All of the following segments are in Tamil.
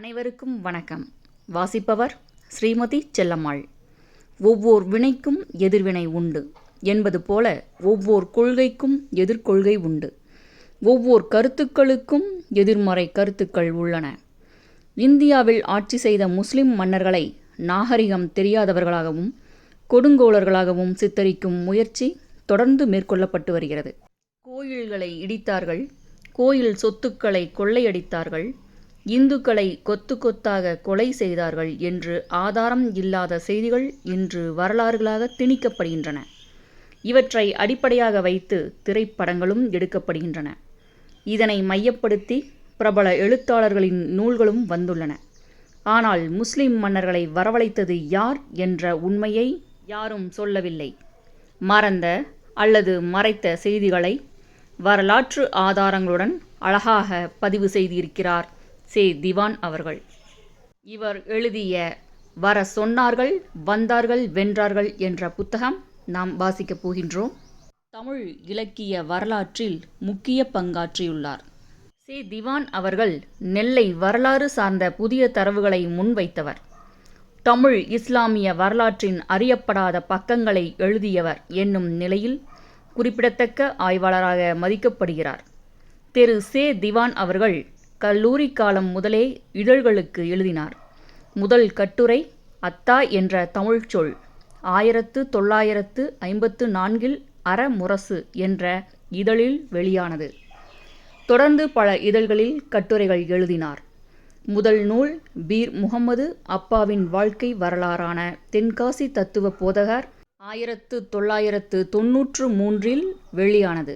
அனைவருக்கும் வணக்கம். வாசிப்பவர் ஸ்ரீமதி செல்லம்மாள். ஒவ்வொரு வினைக்கும் எதிர்வினை உண்டு என்பது போல ஒவ்வொரு கொள்கைக்கும் எதிர்கொள்கை உண்டு. ஒவ்வொரு கருத்துக்களுக்கும் எதிர்மறை கருத்துக்கள் உள்ளன. இந்தியாவில் ஆட்சி செய்த முஸ்லிம் மன்னர்களை நாகரிகம் தெரியாதவர்களாகவும் கொடுங்கோளர்களாகவும் சித்தரிக்கும் முயற்சி தொடர்ந்து மேற்கொள்ளப்பட்டு வருகிறது. கோயில்களை இடித்தார்கள் கோயில் சொத்துக்களை கொள்ளையடித்தார்கள் இந்துக்களை கொத்து கொத்தாக கொலை செய்தார்கள் என்று ஆதாரம் இல்லாத செய்திகள் இன்று வரலாறுகளாக திணிக்கப்படுகின்றன. இவற்றை அடிப்படையாக வைத்து திரைப்படங்களும் எடுக்கப்படுகின்றன. இதனை மையப்படுத்தி பிரபல எழுத்தாளர்களின் நூல்களும் வந்துள்ளன. ஆனால் முஸ்லிம் மன்னர்களை வரவழைத்தது யார் என்ற உண்மையை யாரும் சொல்லவில்லை. மறந்த அல்லது மறைத்த செய்திகளை வரலாற்று ஆதாரங்களுடன் அழகாக பதிவு செய்திருக்கிறார் சே திவான் அவர்கள். இவர் எழுதிய வர சொன்னார்கள் வந்தார்கள் வென்றார்கள் என்ற புத்தகம் நாம் வாசிக்கப் போகின்றோம். தமிழ் இலக்கிய வரலாற்றில் முக்கிய பங்காற்றியுள்ளார். சே திவான் அவர்கள் நெல்லை வரலாறு சார்ந்த புதிய தரவுகளை முன்வைத்தவர். தமிழ் இஸ்லாமிய வரலாற்றின் அறியப்படாத பக்கங்களை எழுதியவர் என்னும் நிலையில் குறிப்பிடத்தக்க ஆய்வாளராக மதிக்கப்படுகிறார். திரு. சே திவான் அவர்கள் கல்லூரி காலம் முதலே இதழ்களுக்கு எழுதினார். முதல் கட்டுரை அத்தா என்ற தமிழ் சொல் ஆயிரத்து தொள்ளாயிரத்து ஐம்பத்து நான்கில் அறமுரசு என்ற இதழில் வெளியானது. தொடர்ந்து பல இதழ்களில் கட்டுரைகள் எழுதினார். முதல் நூல் பீர் முகமது அப்பாவின் வாழ்க்கை வரலாறான தென்காசி தத்துவ போதகர் ஆயிரத்து தொள்ளாயிரத்து தொன்னூற்று மூன்றில் வெளியானது.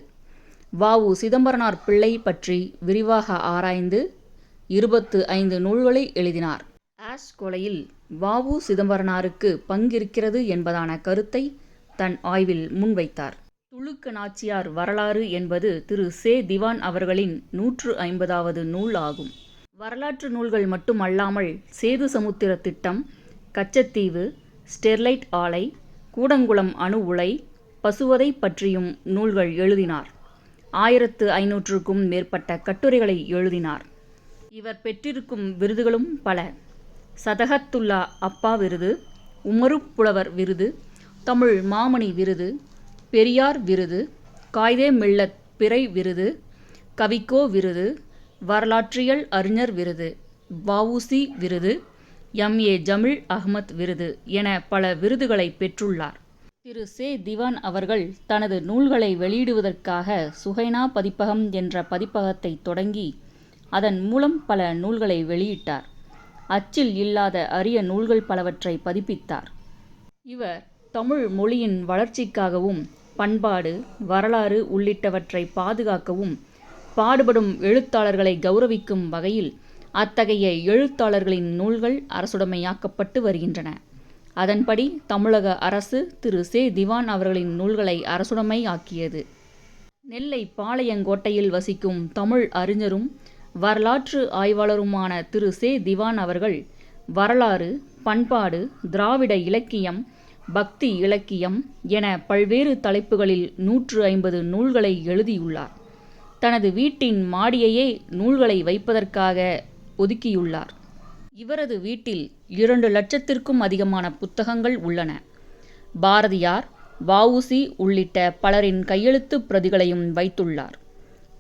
வாவு சிதம்பரனார் பிள்ளை பற்றி விரிவாக ஆராய்ந்து இருபத்து ஐந்து நூல்களை எழுதினார். ஆஷ் கொலையில் வாவு சிதம்பரனாருக்கு பங்கிருக்கிறது என்பதான கருத்தை தன் ஆய்வில் முன்வைத்தார். துளுக்க நாச்சியார் வரலாறு என்பது திரு. சே. திவான் அவர்களின் நூற்று ஐம்பதாவது நூல் ஆகும். வரலாற்று நூல்கள் மட்டுமல்லாமல் சேது சமுத்திர திட்டம் கச்சத்தீவு ஸ்டெர்லைட் ஆலை கூடங்குளம் அணு உலை பசுவதை பற்றியும் நூல்கள் எழுதினார். ஆயிரத்து ஐநூற்றுக்கும் மேற்பட்ட கட்டுரைகளை எழுதினார். இவர் பெற்றிருக்கும் விருதுகளும் பல. சதகத்துல்லா அப்பா விருது உமருப்புலவர் விருது தமிழ் மாமணி விருது பெரியார் விருது காய்தே மில்லத் பிறை விருது கவிக்கோ விருது வரலாற்றியல் அறிஞர் விருது வவுசி விருது எம் ஏ ஜமிழ் அஹ்மத் விருது என பல விருதுகளை பெற்றுள்ளார். திரு சே திவான் அவர்கள் தனது நூல்களை வெளியிடுவதற்காக சுகைனா பதிப்பகம் என்ற பதிப்பகத்தை தொடங்கி அதன் மூலம் பல நூல்களை வெளியிட்டார். அச்சில் இல்லாத அரிய நூல்கள் பலவற்றை பதிப்பித்தார். இவர் தமிழ் மொழியின் வளர்ச்சிக்காகவும் பண்பாடு வரலாறு உள்ளிட்டவற்றை பாதுகாக்கவும் பாடுபடும் எழுத்தாளர்களை கௌரவிக்கும் வகையில் அத்தகைய எழுத்தாளர்களின் நூல்கள் அரசுடைமையாக்கப்பட்டு வருகின்றன. அதன்படி தமிழக அரசு திரு. சே. திவான் அவர்களின் நூல்களை அரசுடைமை ஆக்கியது. நெல்லை பாளையங்கோட்டையில் வசிக்கும் தமிழ் அறிஞரும் வரலாற்று ஆய்வாளருமான திரு. சே. திவான் அவர்கள் வரலாறு பண்பாடு திராவிட இலக்கியம் பக்தி இலக்கியம் என பல்வேறு தலைப்புகளில் நூற்று ஐம்பது நூல்களை எழுதியுள்ளார். தனது வீட்டின் மாடியையே நூல்களை வைப்பதற்காக ஒதுக்கியுள்ளார். இவரது வீட்டில் இரண்டு லட்சத்திற்கும் அதிகமான புத்தகங்கள் உள்ளன. பாரதியார் வஉசி உள்ளிட்ட பலரின் கையெழுத்து பிரதிகளையும் வைத்துள்ளார்.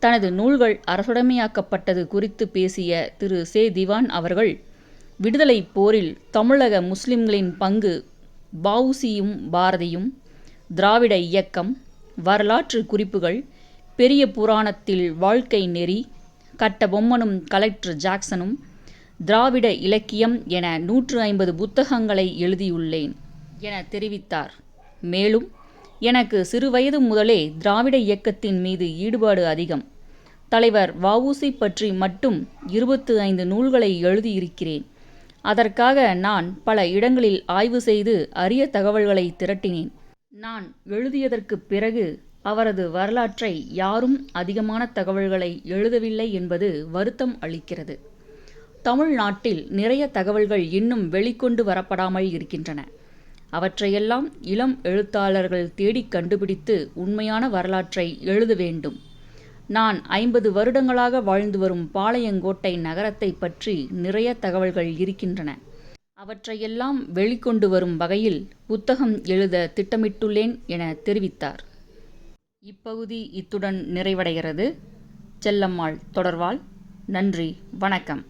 தனது நூல்கள் அரசுடைமையாக்கப்பட்டது குறித்து பேசிய திரு. சே. திவான் அவர்கள் விடுதலை போரில் தமிழக முஸ்லிம்களின் பங்கு வஉசியும் பாரதியும் திராவிட இயக்கம் வரலாற்று குறிப்புகள் பெரிய புராணத்தில் வாழ்க்கை நெறி கட்ட பொம்மனும் கலெக்டர் ஜாக்சனும் திராவிட இலக்கியம் என நூற்று ஐம்பது புத்தகங்களை எழுதியுள்ளேன் என தெரிவித்தார். மேலும் எனக்கு சிறுவயது முதலே திராவிட இயக்கத்தின் மீது ஈடுபாடு அதிகம். தலைவர் வஉசி பற்றி மட்டும் இருபத்து ஐந்து நூல்களை எழுதியிருக்கிறேன். அதற்காக நான் பல இடங்களில் ஆய்வு செய்து அரிய தகவல்களை திரட்டினேன். நான் எழுதியதற்கு பிறகு அவரது வரலாற்றை யாரும் அதிகமான தகவல்களை எழுதவில்லை என்பது வருத்தம் அளிக்கிறது. தமிழ்நாட்டில் நிறைய தகவல்கள் இன்னும் வெளிக்கொண்டு வரப்படாமல் இருக்கின்றன. அவற்றையெல்லாம் இளம் எழுத்தாளர்கள் தேடிக் கண்டுபிடித்து உண்மையான வரலாற்றை எழுத வேண்டும். நான் ஐம்பது வருடங்களாக வாழ்ந்து வரும் பாளையங்கோட்டை நகரத்தை பற்றி நிறைய தகவல்கள் இருக்கின்றன. அவற்றையெல்லாம் வெளிக்கொண்டு வரும் வகையில் புத்தகம் எழுத திட்டமிட்டுள்ளேன் என தெரிவித்தார். இப்பகுதி இத்துடன் நிறைவடைகிறது. செல்லம்மாள் தொடர்வாள். நன்றி. வணக்கம்.